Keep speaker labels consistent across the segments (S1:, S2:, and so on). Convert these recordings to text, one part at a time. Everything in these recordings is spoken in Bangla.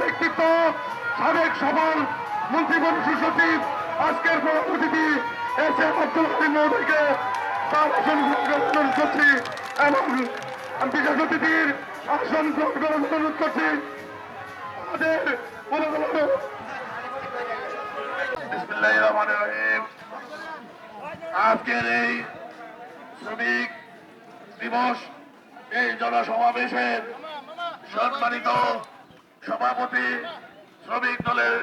S1: ব্যক্তিত্ব সাবেক সফল মন্ত্রী পরিষদ সচিব আজকের অতিথি এস এম আব্দুল মহোদয়কে তার আসন গ্রহণ করছি এবং বিশেষ অতিথির আসন গ্রহণ করার অনুরোধ করছি। আমাদের আজকের এই শ্রমিক দিবস এই জনসমাবেশের সম্মানিত সভাপতি, শ্রমিক দলের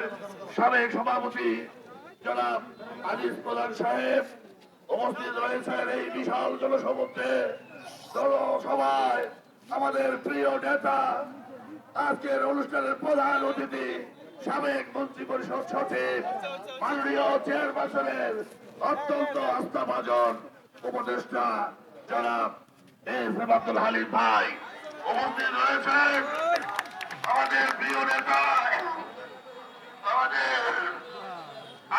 S1: সাবেক সভাপতি জনাব আজিজ প্রধান সাহেব, উপস্থিত রয়েছেন এই বিশাল জনসমুদ্রে। জনসভায় আমাদের প্রিয় নেতা, আজকের অনুষ্ঠানের প্রধান অতিথি, সাবেক মন্ত্রী পরিষদ সচিব, মাননীয় চেয়ারপারসনের অত্যন্ত আস্থাভাজন উপদেষ্টা জনাব এস আব্দুল হালিম ভাই। উপস্থিত রয়েছেন আমাদের প্রিয় নেতা, আমাদের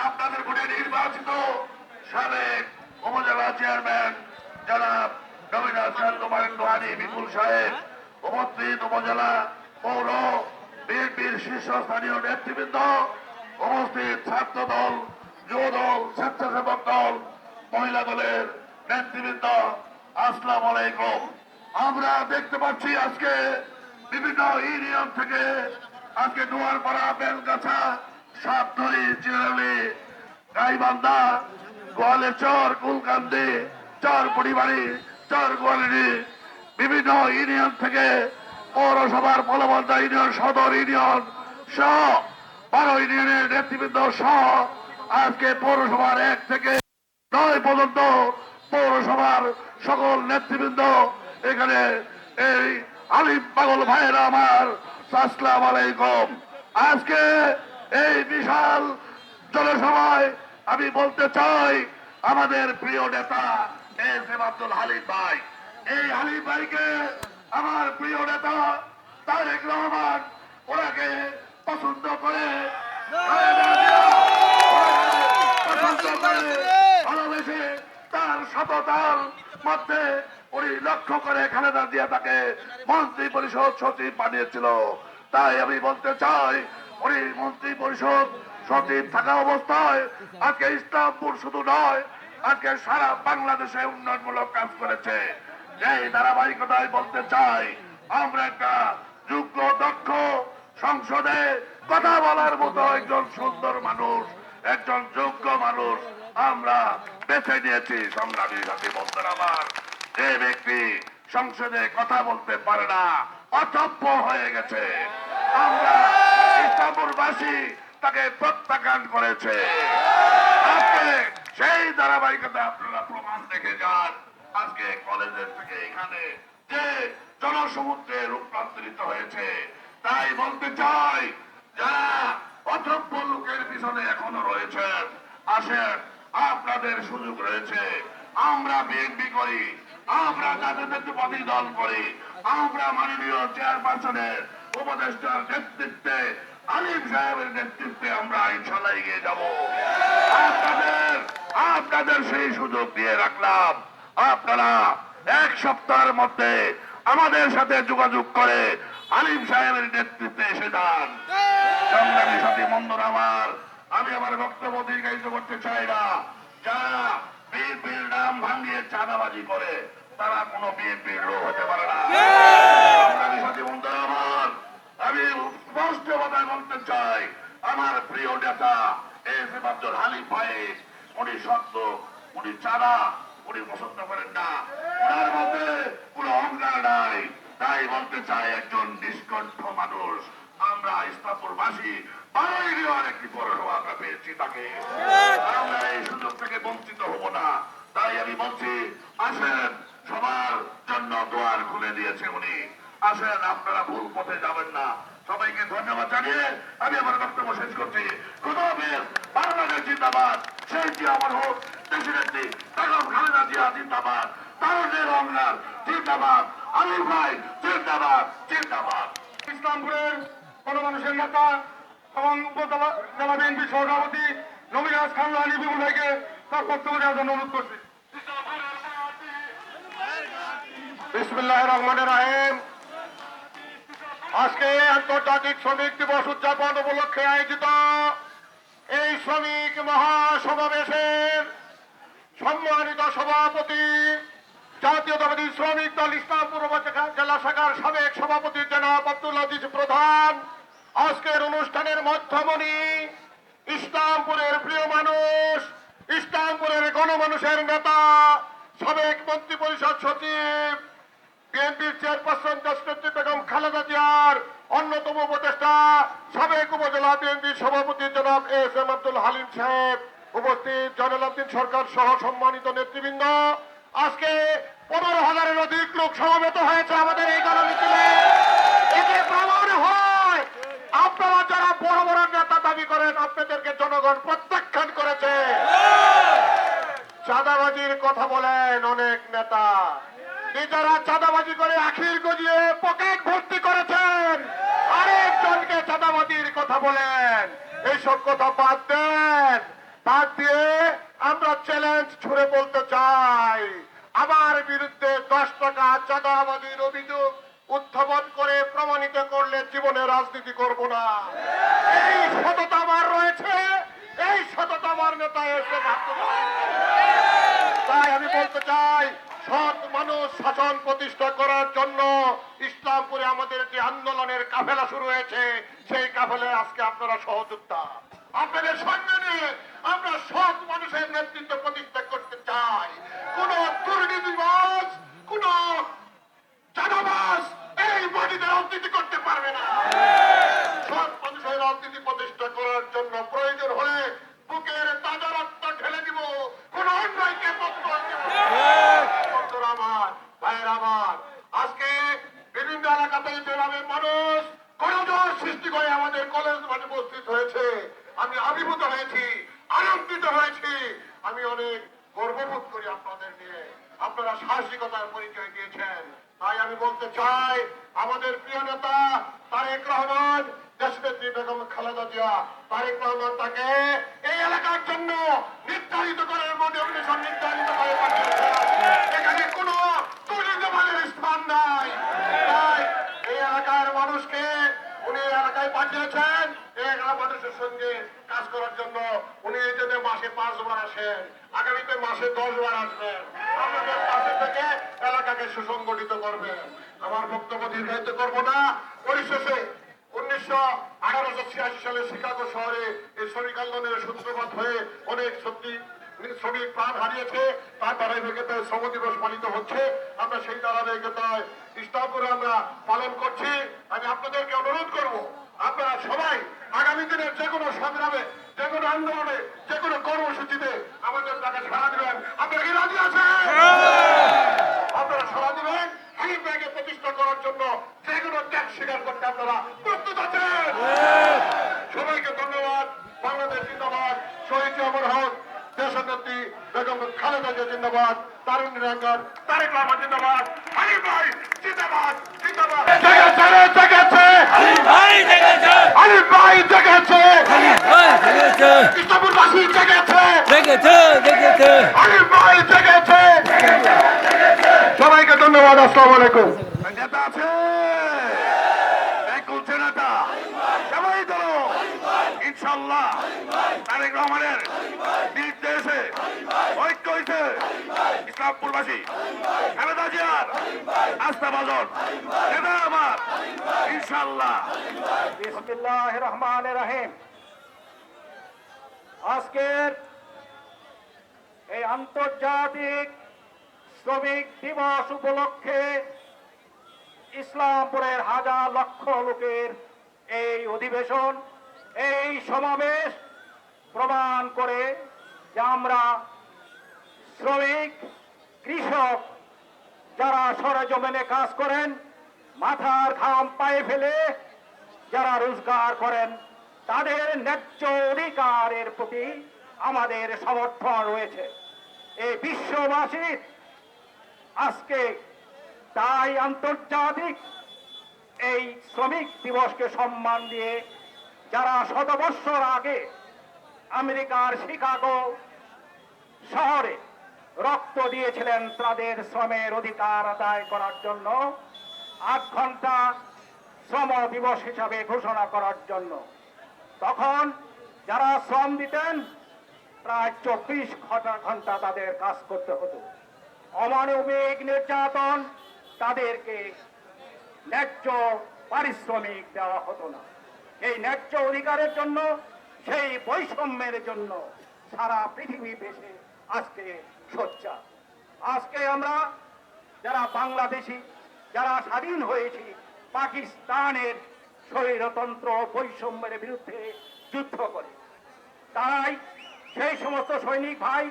S1: আপনাদের ভোটে নির্বাচিত সাবেক উপজেলা চেয়ারম্যান জনাব শীর্ষস্থানীয় নেতৃবৃন্দ, উপস্থিত ছাত্র দল যুব দল স্বেচ্ছাসেবক দল, মহিলা দলের নেতৃবৃন্দ, আসসালাম আলাইকুম। আমরা দেখতে পাচ্ছি আজকে বিভিন্ন ইউনিয়ন থেকে আজকে দুয়ারপাড়া, বেলগাছা সাতধরি চিরালি গাইবান্ধা গোয়ালের চর কুলকান্দি চর পরিবাড়ি চর গোয়ালিনী বিভিন্ন ইউনিয়ন থেকে পৌরসভার পলবন্ধা ইউনিয়ন, সদর ইউনিয়ন সহ বারো ইউনিয়নের নেতৃবৃন্দ সহ আজকে পৌরসভার এক থেকে নয় পর্যন্ত পৌরসভার সকল নেতৃবৃন্দ এখানে এই আলিম পাগল ভাইয়েরা আমার, আসসালাম আলাইকুম। আজকে এই বিশাল জনসভায় আমি বলতে চাই, আমাদের প্রিয় নেতা এস এম আব্দুল হালিম ভাই। এই হালিম ভাইকে আমার প্রিয় নেতা তারেক রহমান, ওনাকে পছন্দ করে ভালোবেসে তার সততার মধ্যে উনি লক্ষ্য করে খালেদা জিয়া তাকে মন্ত্রী পরিষদ সচিব বানিয়েছিল। তাই আমি বলতে চাই, উনি মন্ত্রী পরিষদ সচিব থাকা অবস্থায় আজকে ইসলামপুর শুধু নয় আজকে সারা বাংলাদেশে উন্নয়নমূলক কাজ করেছে। এই ধারাবাহিকতায় বলতে চাই, আমরা একটা যোগ্য, দক্ষ, সংসদে কথা বলার মতো একজন সুন্দর মানুষ, একজন যোগ্য মানুষ আমরা বেছে নিয়েছি। সংগ্রামী সাথী বন্ধুরা আমার। যে ব্যক্তি সংসদে কথা বলতে পারে না অচব্য হয়ে গেছে। আমরা ইসলামপুরবাসী তাকে প্রত্যাখ্যান করেছে। সেই ধারাবাহিকতা আপনারা প্রমাণ দেখে যান। আজকে কলেজের থেকে এখানে যে জনসমুদ্রে রূপান্তরিত হয়েছে, তাই বলতে চাই, যারা অযোগ্য লোকের পিছনে এখনও রয়েছেন, আসেন, আপনাদের সুযোগ রয়েছে। আমরা বিএনপি করি। আমরা জাতীয়তাবাদী দল করি। আমরা মাননীয় চেয়ারপারসনের উপদেষ্টার নেতৃত্বে, আলিম সাহেবের নেতৃত্বে আমরা ইনশাল্লাহ এগিয়ে যাব। আপনাদের আপনাদের সেই সুযোগ দিয়ে রাখলাম। আপনারা এক সপ্তাহের মধ্যে আমাদের সাথে যোগাযোগ করে আলিম সাহেবের নেতৃত্বে এসে যান। সংগ্রামী সাথী বন্ধুরা আমার, আমি আমার বক্তব্য দীর্ঘায়িত করতে চাই না। যারা বিএনপির নাম ভাঙিয়ে চাঁদাবাজি করে তারা কোনো বিএনপির লোক হতে পারে না। আমি স্পষ্ট কথায় বলতে চাই আমার প্রিয় নেতা এস এম আব্দুল হালিম ভাই উনি সত্য উনি চাঁদা উনি পছন্দ করেন না। ওনার মধ্যে কোনো অহংকার নাই। তাই বলতে চাই একজন নিষ্কণ্ঠ মানুষ। আমরা ইসলামপুরবাসী বারোই রিওয়ার একটি পৌরসভা আমরা পেয়েছি তাকে আমরা এই সুযোগ থেকে বঞ্চিত হব না তাই আমি বলছি আসেন সবার জন্য দোয়ার খুলে দিয়েছে উনি আসেন আপনারা ভুল পথে যাবেন না সবাইকে ধন্যবাদ জানিয়ে আমি আমার বক্তব্য শেষ করছি খুদাফেজ বাংলাদেশ জিন্দাবাদ শেখ জিয়া আমার হোক একটি বেগম খালেদা জিয়া জিন্দাবাদ তারুণের অঙ্গার জিন্দাবাদ। আলিফ ভাই জিন্দাবাদ জিন্দাবাদ
S2: ইসলামপুরের গণমানুষের নেতা এবং উপজেলা জেলা বিএনপি সভাপতি নবীরাজ খান আলী বিপুল ভাইকে তার বক্তব্য দেওয়ার জন্য অনুরোধ করছি। বিসমুল্লাহ রহমান রাহিম। আজকে আন্তর্জাতিক শ্রমিক দিবস উদযাপন উপলক্ষে আয়োজিত এই শ্রমিক মহাসমাবেশের সম্মানিত সভাপতি জাতীয়তাবাদী শ্রমিক দল ইসলামপুর জেলা শাখার সাবেক সভাপতি জনাব আব্দুল আজিজ প্রধান। আজকের অনুষ্ঠানের মধ্যমণি ইসলামপুরের প্রিয় মানুষ, ইসলামপুরের গণমানুষের নেতা, সাবেক মন্ত্রী পরিষদ সচিব, বিএনপির চেয়ারপারসন দেশনেত্রী বেগম খালেদা জিয়ার অন্যতম উপদেষ্টা, সাবেক উপজেলা বিএনপির সভাপতি জনাব এস এম আব্দুল হালিম সাহেব উপস্থিত জয়নালাউদ্দিন সরকার সহ সম্মানিত নেতৃবৃন্দ। আজকে পনেরো হাজারের অধিক লোক সমবেত হয়েছে আমাদের এই গণমিছিলে এতে প্রমাণ হয় আপনারা যারা বড় বড় নেতা দাবি করেন আপনাদেরকে জনগণ প্রত্যাখ্যান করেছে। চাঁদাবাজির কথা বলেন অনেক নেতা। নিজেরা চাঁদাবাজি করে আখির গজিয়ে পকেট ভর্তি করেছেন। আরেকজনকে চাঁদাবাজির কথা বলেন। এইসব কথা বাদ দেন। বাদ দিয়ে আমরা চ্যালেঞ্জ ছুড়ে বলতে চাই। আমার বিরুদ্ধে দশ টাকা চাঁদাবাজির অভিযোগ উত্থাপন জীবনে রাজনীতি করব না। এই সততা আমার রয়েছে, এই সততা আমার নেতা এসে তাই আমি বলতে চাই, সৎ মানুষ শাসন প্রতিষ্ঠা করার জন্য ইসলামপুরে আমাদের যে আন্দোলনের কাফেলা শুরু হয়েছে। সেই কাফেলে আজকে আপনারা সহযোদ্ধা। আপনাদের সঙ্গে নিয়ে আমরা সৎ মানুষের নেতৃত্ব প্রতিষ্ঠা করতে চাই। কোন দুর্নীতিবাজ, কোন চাঁদাবাজ এই রাজনীতি করতে পারবে না। রাজনীতি প্রতিষ্ঠা করার জন্য প্রয়োজন হলে বুকের তাজা রক্ত ঢেলে দিব, কোন অন্যায়কে আমার, ভাইয়ের আমার, আজকে বিভিন্ন এলাকাতে গ্রামের মানুষ গণজোয়ার সৃষ্টি করে আমাদের কলেজ মাঠে উপস্থিত হয়েছে, আমি আবির্ভূত হয়েছি, আনন্দিত হয়েছি। আমি অনেক গর্ববোধ করি আপনাদের নিয়ে। আপনারা সাহসিকতার পরিচয় দিয়েছেন। তাই আমি বলতে চাই, আমাদের প্রিয় নেতা তারেক রহমান, দেশনেত্রী বেগম খালেদা জিয়া, তারেক রহমান তাকে এই এলাকার জন্য নির্ধারিত করার মোটিভেশন নির্ধারিত করে এখানে কোনো দুর্নীতিবাদের স্থান নাই। এই এলাকার মানুষকে উনি এলাকায় পাঠিয়েছেন। এলাকার মানুষের সঙ্গে কাজ করার জন্য উনি এই জন্য মাসে পাঁচবার আসেন। আগামীতে মাসে দশ বার আসবেন পাশে থেকে এলাকাকে সুসংগঠিত করবেন। আমার বক্তব্য দীর্ঘায়িত করব না। পরিশেষে উনিশশো ছিয়াশি সালে শিকাগো শহরে এই শ্রমিক আন্দোলনের সূত্রপাত হয়ে অনেক সত্যি শ্রমিক প্রাণ হারিয়েছে। তার ধারাবাহিকতায় শ্রম দিবস পালিত হচ্ছে। আমরা সেই ধারাবাহিকতায় আমরা পালন করছি। আমি আপনাদেরকে অনুরোধ করব, আপনারা সবাই আগামী দিনের যে কোনো সংগ্রামে যে কোনো আন্দোলনে যে কোনো কর্মসূচিতে আমাদের তাকে সাড়া দিবেন। আপনারা কি রাজি আছেন? আপনারা সাড়া দিবেন? হালিম ব্যাগে প্রতিষ্ঠা করার জন্য যে কোনো ত্যাগ স্বীকার করতে আপনারা প্রস্তুত আছেন? সবাইকে ধন্যবাদ। বাংলাদেশ জিন্দাবাদ। শহীদ অমর হক দেশনেত্রী বেগম খালেদা জিয়া জিন্দাবাদ তারুণ রাঙ্গার তারেক রহমান জিন্দাবাদ হালিম ভাই জিন্দাবাদ জিন্দাবাদ। জেগেছে জেগেছে
S3: ভাই
S2: জেগেছে
S3: দেখেছে?
S2: জেগেছে
S3: দেখেছে? দেখেছে?
S2: হালিম ভাই জেগেছে সবাইকে ধন্যবাদ আসসালামু আলাইকুম।
S1: নেতা আছে? একুলছে নেতা? সবাই ধরো। ইনশাল্লাহ তারেক রহমানের নির্দেশে ঐক্য হয়েছে ইসলামপুরবাসী খালেদা জিয়ার আস্থা বাজন আমার। ইনশাল্লাহ
S4: বিসমিল্লাহ রহমান রাহিম। আজকের এই আন্তর্জাতিক শ্রমিক দিবস উপলক্ষে ইসলামপুরের হাজার লক্ষ লোকের এই অধিবেশন, এই সমাবেশ প্রমাণ করে যে আমরা শ্রমিক কৃষক যারা সরেজমিনে কাজ করেন, মাথার ঘাম পায়ে ফেলে যারা রোজগার করেন, তাদের ন্যায্য অধিকারের প্রতি আমাদের সমর্থন রয়েছে। এই বিশ্ববাসীর আজকে তাই আন্তর্জাতিক এই শ্রমিক দিবসকে সম্মান দিয়ে যারা শত বৎসর আগে আমেরিকার শিকাগো শহরে রক্ত দিয়েছিলেন তাদের শ্রমের অধিকার আদায় করার জন্য। আট ঘণ্টা শ্রম দিবস হিসাবে ঘোষণা করার জন্য। তখন যারা শ্রম দিতেন, প্রায় চব্বিশ ঘণ্টা ঘণ্টা তাদের কাজ করতে হতো। অমানবিক নির্যাতন তাদেরকে ন্যায্য পারিশ্রমিক দেওয়া হতো না। এই ন্যায্য অধিকারের জন্য, সেই বৈষম্যের জন্য সারা পৃথিবী দেশে আজকে সোচ্চা আজকে আমরা যারা বাংলাদেশি, যারা স্বাধীন হয়েছি, পাকিস্তানের স্বৈরতন্ত্র বৈষম্যের বিরুদ্ধে যুদ্ধ করে। তাই সেই সমস্ত সৈনিক ভাই,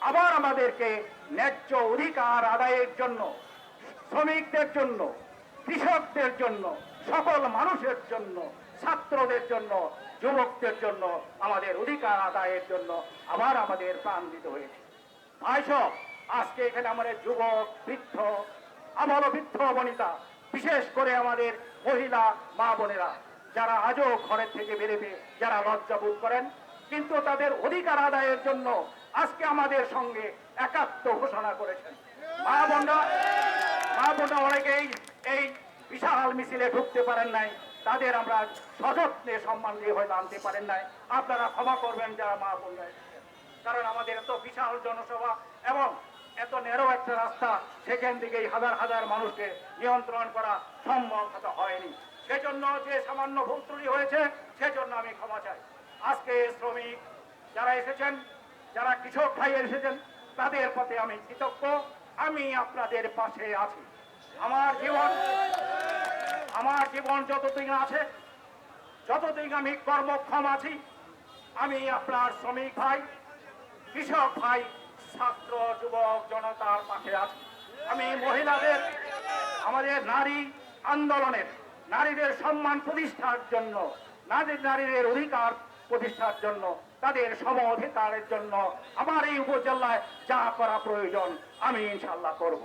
S4: আবার আমাদেরকে ন্যায্য অধিকার আদায়ের জন্য, শ্রমিকদের জন্য, কৃষকদের জন্য, সকল মানুষের জন্য, ছাত্রদের জন্য, যুবকদের জন্য আমাদের অধিকার আদায়ের জন্য আবার আমাদের প্রাণ দিতে হয়েছে। ভাই সব আজকে এখানে আমাদের যুবক, বৃদ্ধ আমল বৃদ্ধ বনিতা, বিশেষ করে আমাদের মহিলা মা বোনেরা, যারা আজও ঘরের থেকে বেরোবে যারা লজ্জা বোধ করেন, কিন্তু তাদের অধিকার আদায়ের জন্য আজকে আমাদের সঙ্গে একাত্ম ঘোষণা করেছেন মা বোনরা মা বোনরা অনেকেই এই বিশাল মিছিলে ঢুকতে পারেন নাই, তাদের আমরা সযত্নে সম্মান দিয়ে হয়তো আনতে পারেন নাই আপনারা ক্ষমা করবেন যারা মা বোনরা। কারণ আমাদের এত বিশাল জনসভা এবং এত নেরো একটা রাস্তা, সেখান থেকেই হাজার হাজার মানুষকে নিয়ন্ত্রণ করা সম্ভব হয়নি। সেজন্য যে সামান্য ভুল ত্রুটি হয়েছে, সেজন্য আমি ক্ষমা চাই। আজকে শ্রমিক যারা এসেছেন, যারা কৃষক ভাই এসেছেন, তাদের পথে আমি কৃতজ্ঞ। আমি আপনাদের পাশে আছি। আমার জীবন আমার জীবন যতদিন আছে, যতদিন আমি কর্মক্ষম আছি, আমি আপনার শ্রমিক ভাই কৃষক ভাই, ছাত্র, যুবক, জনতার পাশে আছে। আমি মহিলাদের, আমাদের নারী আন্দোলনের, নারীদের সম্মান প্রতিষ্ঠার জন্য, নারীর নারীদের অধিকার প্রতিষ্ঠার জন্য, তাদের সম অধিকারের জন্য আমার এই উপজেলায় যা করা প্রয়োজন, আমি ইনশাল্লাহ করব।